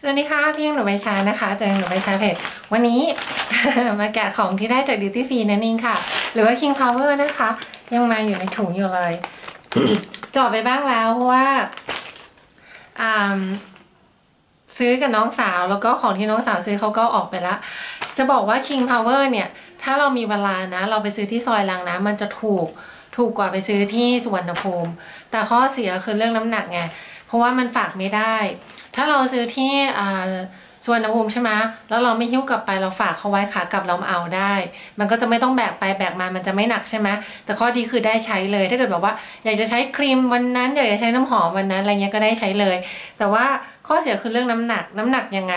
สวัสดีค่ะพี่ยังหนูใบชานะคะจากหนูใบชาเพจวันนี้ มาแกะของที่ได้จาก Duty Free นั่นเองค่ะ หรือว่า King Power นะคะ ยังมาอยู่ในถุงอยู่เลยจอดไปบ้างแล้วเพราะว่าซื้อกับน้องสาวแล้วก็ของที่น้องสาวซื้อเขาก็ออกไปละ จะบอกว่า King Power เนี่ย ถ้าเรามีเวลานะ เราไปซื้อที่ซอยรางน้ำมันจะถูกถูกกว่าไปซื้อที่สุวรรณภูมิ แต่ข้อเสียคือเรื่องน้ำหนักไงเพราะว่ามันฝากไม่ได้ ถ้าเราซื้อที่สวรรณภูมิใช่ไหมแล้วเราไม่หิ้วกลับไปเราฝากเขาไว้ขากลับเรามาเอาได้ มันก็จะไม่ต้องแบกไปแบกมา มันจะไม่หนักใช่ไหมแต่ข้อดีคือได้ใช้เลย ถ้าเกิดแบบว่า อยากจะใช้ครีมวันนั้น อยากจะใช้น้ำหอมวันนั้นอะไรเงี้ยก็ได้ใช้เลย แต่ว่าข้อเสียคือเรื่องน้ำหนักน้ำหนักยังไง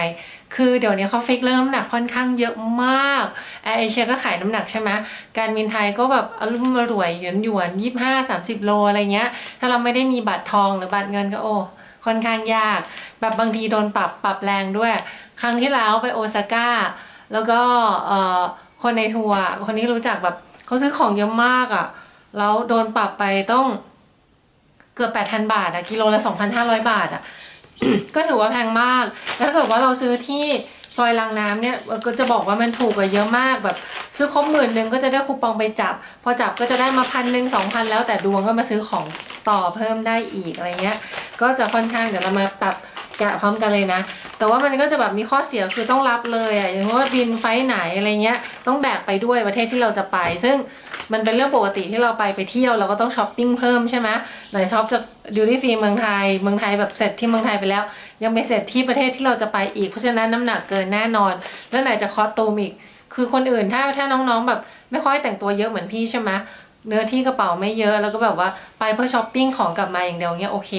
คือเดี๋ยวนี้เขาฟิกเรื่องน้ำหนักค่อนข้างเยอะมากแอร์เอเชียก็ขายน้ำหนักใช่ไหมการบินไทยก็แบบอรุ่มอร่วยหยวนหยวนยี่สิบห้าสามสิบโลอะไรเงี้ย ถ้าเราไม่ได้มีบัตรทองหรือบัตรเงินก็โอ้ ค่อนข้างยาก แบบบางทีโดนปรับปรับแรงด้วย ครั้งที่แล้วไปโอซาก้า แล้วก็คนในทัวร์คนที่รู้จักแบบเขาซื้อของเยอะมากอะ่ะ แล้วโดนปรับไปต้องเกือบ 8,000 บาทอะกิโลละ 2,500 บาทอะก็ถือว่าแพงมาก แล้วถ้าเกิดว่าเราซื้อที่ซอยรางน้ำเนี่ยก็จะบอกว่ามันถูกกว่าเยอะมากแบบ ซื้อครบหมื่นหนึ่งก็จะได้คูปองไปจับ พอจับก็จะได้มาพันหนึ่งสองพันแล้วแต่ดวงก็มาซื้อของต่อเพิ่มได้อีกอะไรเงี้ย ก็จะค่อนข้างเดี๋ยวเรามาปรับแกะพร้อมกันเลยนะ แต่ว่ามันก็จะแบบมีข้อเสียคือต้องรับเลยอะอย่างเช่นว่าบินไฟล์ไหนอะไรเงี้ย ต้องแบกไปด้วยประเทศที่เราจะไป ซึ่งมันเป็นเรื่องปกติที่เราไปไปเที่ยวเราก็ต้องช้อปปิ้งเพิ่มใช่ไหมไหนช้อปจากดิวตี้ฟรีเมืองไทย เมืองไทยแบบเสร็จที่เมืองไทยไปแล้ว ยังไปเสร็จที่ประเทศที่เราจะไปอีกเพราะฉะนั้นน้ำหนักเกินแน่นอน แล้วไหนจะคอสตูมอีก คือคนอื่นถ้าถ้าน้องๆแบบไม่ค่อยแต่งตัวเยอะเหมือนพี่ใช่ไหมเนื้อที่กระเป๋าไม่เยอะแล้วก็แบบว่าไปเพื่อช้อปปิ้งของกลับมาอย่างเดียวเงี้ยโอเค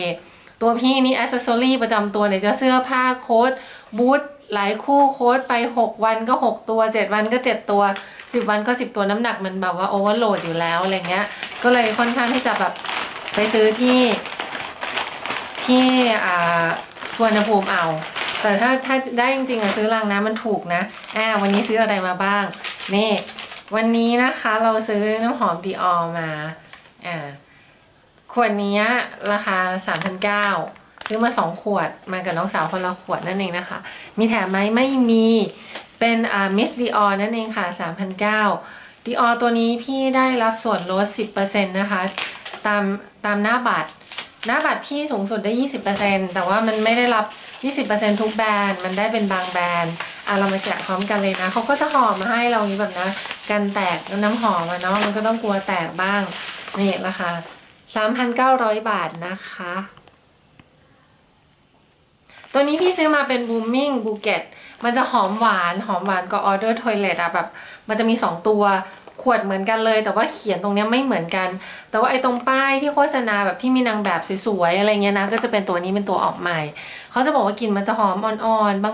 ตัวพี่นี่อ c เซสซอรี่ประจำตัวเนี่ยจะเสื้อผ้าโค้ทบูทหลายคู่โค้ทไป 6 วันก็ 6 ตัว 7 วันก็ 7 ตัว 10 วันก็ 10 ตัวน้ำหนักมันแบบว่าโอเวอร์โหลดอยู่แล้วอะไรเงี้ย ก็เลยค่อนข้างที่จะแบบไปซื้อที่ที่อ่าสวนภูมิเอา แต่ถ้าถ้าได้จริงๆอะซื้อรางน้ำมันถูกนะอ่าวันนี้ซื้ออะไรมาบ้าง นี่ วันนี้นะคะเราซื้อน้ำหอมดีออมาอ่า ขวดนี้ราคา 3,900ซื้อมา 2 ขวดมากับน้องสาวคนละขวดนั่นเองนะคะ มีแถมไหมไม่มีเป็นอ่ามิสดีออนั่นเองค่ะ 3,900ดีออตัวนี้พี่ได้รับส่วนลด 10%นะคะ ตามตามหน้าบัตร หน้าบัตรพี่สูงสุดได้ 20%แต่ว่ามันไม่ได้รับ 20%ทุกแบรนด์มันได้เป็นบางแบรนด์อะเรามาแกะพร้อมกันเลยนะเขาก็จะห่อมาให้เรางนี้แบบนะกันแตกน้ำหอมอะเนาะมันก็ต้องกลัวแตกบ้างนี่ราคา 3,900 บาทนะคะ ตัวนี้พี่ซื้อมาเป็นบูมมิ่งบูเกตมันจะหอมหวาน หอมหวานกับออเดอร์ทอยเลตอะแบบ มันจะมี 2 ตัวขวดเหมือนกันเลย แต่ว่าเขียนตรงนี้ไม่เหมือนกัน แต่ว่าไอ้ตรงป้ายที่โฆษณาแบบที่มีนางแบบสวยๆอะไรเงี้ยนะ ก็จะเป็นตัวนี้เป็นตัวออกใหม่ เขาจะบอกว่ากลิ่นมันจะหอมอ่อนๆบา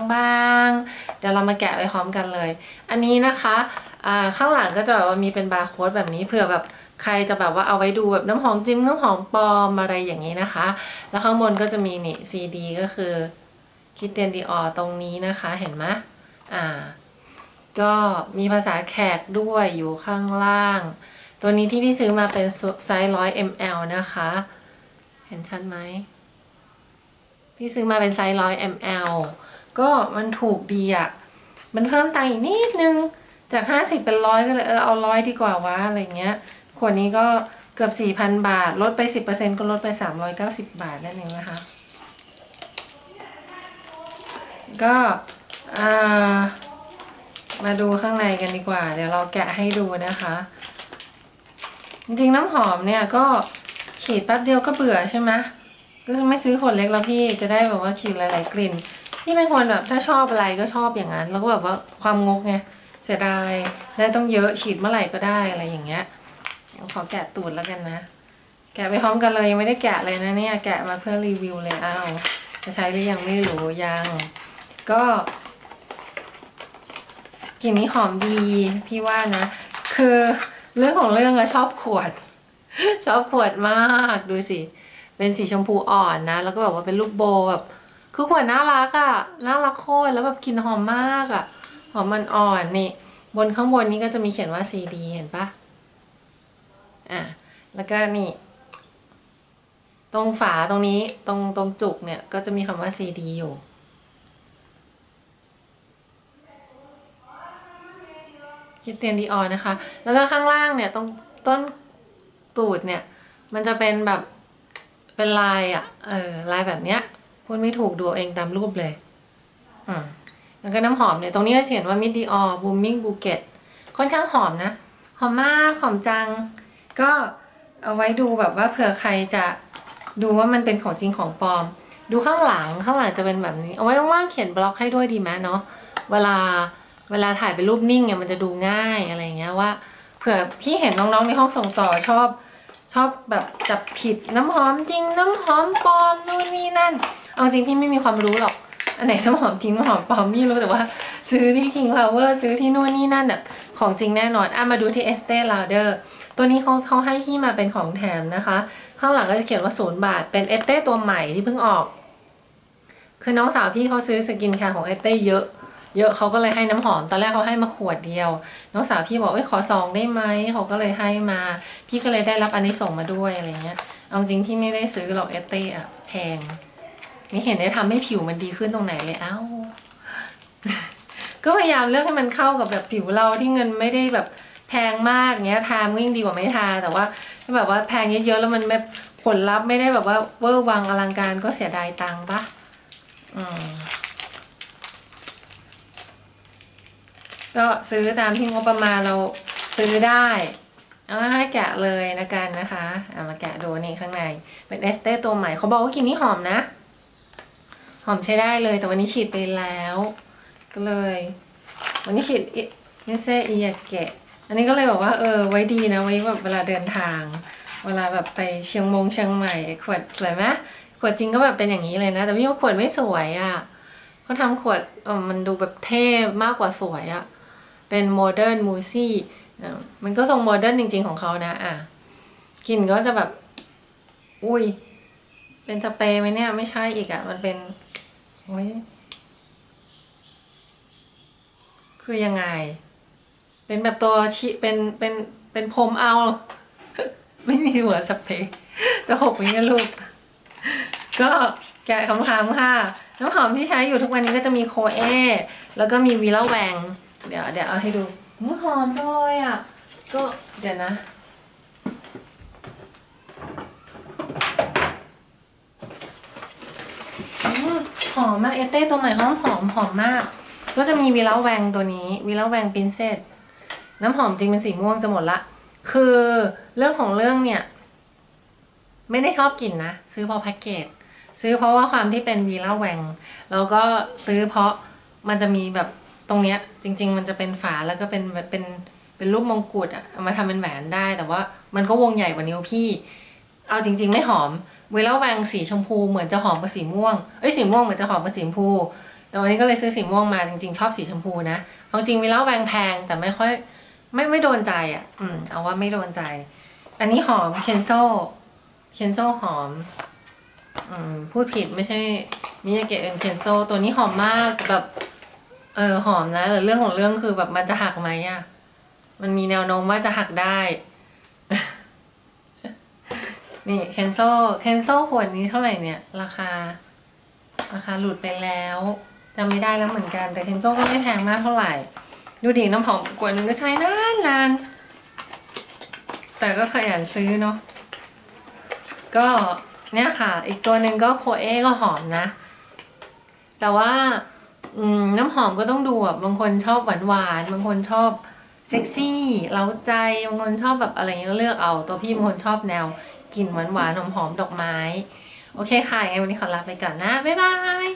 งๆ เดี๋ยวเรามาแกะไปพร้อมกันเลย อันนี้นะคะข้างหลังก็จะแบบว่ามีเป็นบาร์โค้ดแบบนี้เผื่อแบบ ใครจะแบบว่าเอาไว้ดูแบบน้ำหอมจิ้มน้ำหอมปลอมอะไรอย่างนี้นะคะ แล้วข้างบนก็จะมีนี่ซีดีก็คือคิดเตียนดีออตรงนี้นะคะเห็นไหมอ่า ก็มีภาษาแขกด้วยอยู่ข้างล่าง ตัวนี้ที่พี่ซื้อมาเป็นไซส์ร้อย ml นะคะ เห็นชัดไหม พี่ซื้อมาเป็นไซส์ร้อย ml ก็มันถูกดีอะ่ะ มันเพิ่มตังอีกนิดนึง จาก 50 เป็นร้อยก็เลยเออเอาร้อยดีกว่าวะอะไรเงี้ย ขวดนี้ก็เกือบ 4,000 บาท ลดไป 10%ก็ลดไป 390 บาทนั่นเองนะคะ ก็มาดูข้างในกันดีกว่า เดี๋ยวเราแกะให้ดูนะคะ จริงๆน้ำหอมเนี่ยก็ฉีดแป๊บเดียวก็เบื่อใช่ไหมก็จะไม่ซื้อขวดเล็กแล้วพี่จะได้แบบว่าฉีดหลาย ๆ กลิ่นพี่เป็นคนแบบถ้าชอบอะไรก็ชอบอย่างนั้น แล้วก็แบบว่าความงกไงเสียดายได้ต้องเยอะฉีดเมื่อไหร่ก็ได้อะไรอย่างเงี้ย ขอแกะตูดแล้วกันนะ แกะไปพร้อมกันเลยยังไม่ได้แกะเลยนะเนี่ย แกะมาเพื่อรีวิวเลยอ้าวจะใช้หรือยังไม่รู้ยัง ก็กลิ่นนี้หอมดีพี่ว่านะ คือเรื่องของเรื่องอะชอบขวด ชอบขวดมากดูสิ เป็นสีชมพูอ่อนนะ แล้วก็แบบว่าเป็นลูกโบแบบคือขวดน่ารักอะน่ารักโคตรแล้วแบบกลิ่นหอมมากอะหอมมันอ่อนนี่ บนข้างบนนี้ก็จะมีเขียนว่าซีดีเห็นปะ อะแล้วก็นี่ ตรงฝาตรงนี้ตรงตรงจุกเนี่ยก็จะมีคำว่า CD อยู่ คิดเตียนดีออยนะคะ แล้วก็ข้างล่างเนี่ยตรงต้นตูดเนี่ย มันจะเป็นแบบเป็นลายอะ่ะเออลายแบบเนี้ยพูดไม่ถูกดูเองตามรูปเลยอืมแล้วก็น้ำหอมเนี่ย ตรงนี้ก็เขียนว่ามิดดีออบูมิงบูเกตค่อนข้างหอมนะ หอมมาก หอมจัง ก็เอาไว้ดูแบบว่าเผื่อใครจะดูว่ามันเป็นของจริงของปลอม ดูข้างหลังข้างหลังจะเป็นแบบนี้ เอาไว้ว่างๆเขียนบล็อกให้ด้วยดีไหมเนาะเวลาเวลาถ่ายเป็นรูปนิ่งเนี่ยมันจะดูง่ายอะไรเงี้ยว่าเผื่อพี่เห็นน้องๆในห้องส่งต่อชอบ ชอบแบบจับผิดน้ำหอมจริง น้ำหอมปลอมนู่นนี่นั่น เอาจริงพี่ไม่มีความรู้หรอกอันไหนน้ำหอมจริงน้ำหอมปลอมไม่รู้แต่ว่า ซื้อที่ King Power ซื้อที่นู่นนี่นั่นแบบของจริงแน่นอนอะมาดูที่ Estee Lauder ตัวนี้เขาเขาให้พี่มาเป็นของแถมนะคะ ข้างหลังก็จะเขียนว่าศูนย์บาท เป็นเอเต้ตัวใหม่ที่เพิ่งออก คือน้องสาวพี่เขาซื้อสกินแคร์ของเอเต้เยอะ เยอะเขาก็เลยให้น้ำหอม ตอนแรกเขาให้มาขวดเดียว น้องสาวพี่บอกเอ้ยขอซองได้ไหมเขาก็เลยให้มา พี่ก็เลยได้รับอันนี้ส่งมาด้วยอะไรเงี้ย เอาจริงพี่ไม่ได้ซื้อหรอกเอเต้อะแพงไม่เห็นได้ทำให้ผิวมันดีขึ้นตรงไหนเลยเอ้าก็พยายามเลือกให้มันเข้ากับแบบผิวเราที่เงินไม่ได้แบบ แพงมากเงี้ยทามันยิ่งดีกว่าไม่ทาแต่ว่าถ้าแบบว่าแพงเยอะๆแล้วมันแบบผลลัพธ์ไม่ได้แบบว่าเวอร์วังอลังการก็เสียดายตังค์ปะอืมก็ซื้อตามที่งบประมาณเราซื้อได้เอาให้แกะเลยนะกันนะคะเอามาแกะดูนี่ข้างในเป็นเอสเต้ตัวใหม่เขาบอกว่ากินนี่หอมนะ หอมใช้ได้เลยแต่วันนี้ฉีดไปแล้ว ก็เลย วันนี้ฉีดนิเซอียาเกะ อันนี้ก็เลยบอกว่าเออไว้ดีนะไว้แบบเวลาเดินทาง เวลาแบบไปเชียงมงเชียงใหม่ ขวดสวยไหมขวดจริงก็แบบเป็นอย่างนี้เลยนะ แต่พี่ว่าขวดไม่สวยอะ่ะเขาทำขวดเออมันดูแบบเท่มากกว่าสวยอะ่ะเป็นโมเดิร์นมูซี่มันก็ทรงโมเดิร์นจริง ๆของเขานะ อะกลิ่นก็จะแบบ อุ้ย เป็นสเปรย์ไหมเนี่ย ไม่ใช่อีกอะ่ะ มันเป็นโอ้ยคือยังไง เป็นแบบตัวชิเป็นเป็นเป็นพรมเอา ไม่มีหัวสเปรย์จะหกไหมเนี่ยลูก ก็แกะคำคำค่ะ น้ำหอมที่ใช้อยู่ทุกวันนี้ก็จะมีโคเอ แล้วก็มีวีลาแวง เดี๋ยวเดี๋ยวเอาให้ดูอื้อหอมจังเลยอะ ก็เดี๋ยวนะหอมมากเอเต้ตัวใหม่หอมหอมหอมมาก ก็จะมีวีลาแวงตัวนี้วีลาแวงปินเซต น้ำหอมจริงเป็นสีม่วงจะหมดละ คือเรื่องของเรื่องเนี่ย ไม่ได้ชอบกลิ่นนะ ซื้อเพราะแพ็กเกจ ซื้อเพราะว่าความที่เป็นวีลาแวง แล้วก็ซื้อเพราะมันจะมีแบบตรงเนี้ย จริง ๆ มันจะเป็นฝาแล้วก็เป็นแบบเป็นเป็นรูปมงกุฎอะมาทำเป็นแหวนได้ แต่ว่ามันก็วงใหญ่กว่านิ้วพี่ เอาจริง ๆ ไม่หอมวีลาแวงสีชมพูเหมือนจะหอมกว่าสีม่วง เอ้ยสีม่วงเหมือนจะหอมกว่าสีชมพูแต่วันนี้ก็เลยซื้อสีม่วงมาจริงๆ ชอบสีชมพูนะเอาจริงวีลาแวงแพงแต่ไม่ค่อย ไม่ไม่โดนใจอะ อืม เอาว่าไม่โดนใจ อันนี้หอมเคนโซเคนโซหอม อืม พูดผิดไม่ใช่มิยาเกะเอ็นเคนโซตัวนี้หอมมากแบบ เออหอมนะแต่เรื่องของเรื่องคือแบบมันจะหักไหมอะ มันมีแนวโน้มว่าจะหักได้ นี่เคนโซเคนโซขวดนี้เท่าไหร่เนี่ย ราคา ราคาหลุดไปแล้วจำไม่ได้แล้วเหมือนกัน แต่เคนโซก็ไม่แพงมากเท่าไหร่ ดูดิน้ำหอมขวดนึงก็ใช้นานนาน แต่ก็ขยันซื้อเนาะ ก็เนี่ยค่ะ อีกตัวหนึ่งก็โคเอก็หอมนะ แต่ว่าน้ำหอมก็ต้องดูอะบางคนชอบหวานหวานบางคนชอบเซ็กซี่เล้าใจบางคนชอบแบบอะไรเงี้ยเลือกเอา ตัวพี่บางคนชอบแนวกลิ่นหวานหวานหอมหอมดอกไม้ โอเคค่ะยังไงวันนี้ขอลาไปก่อนนะ บ๊ายบาย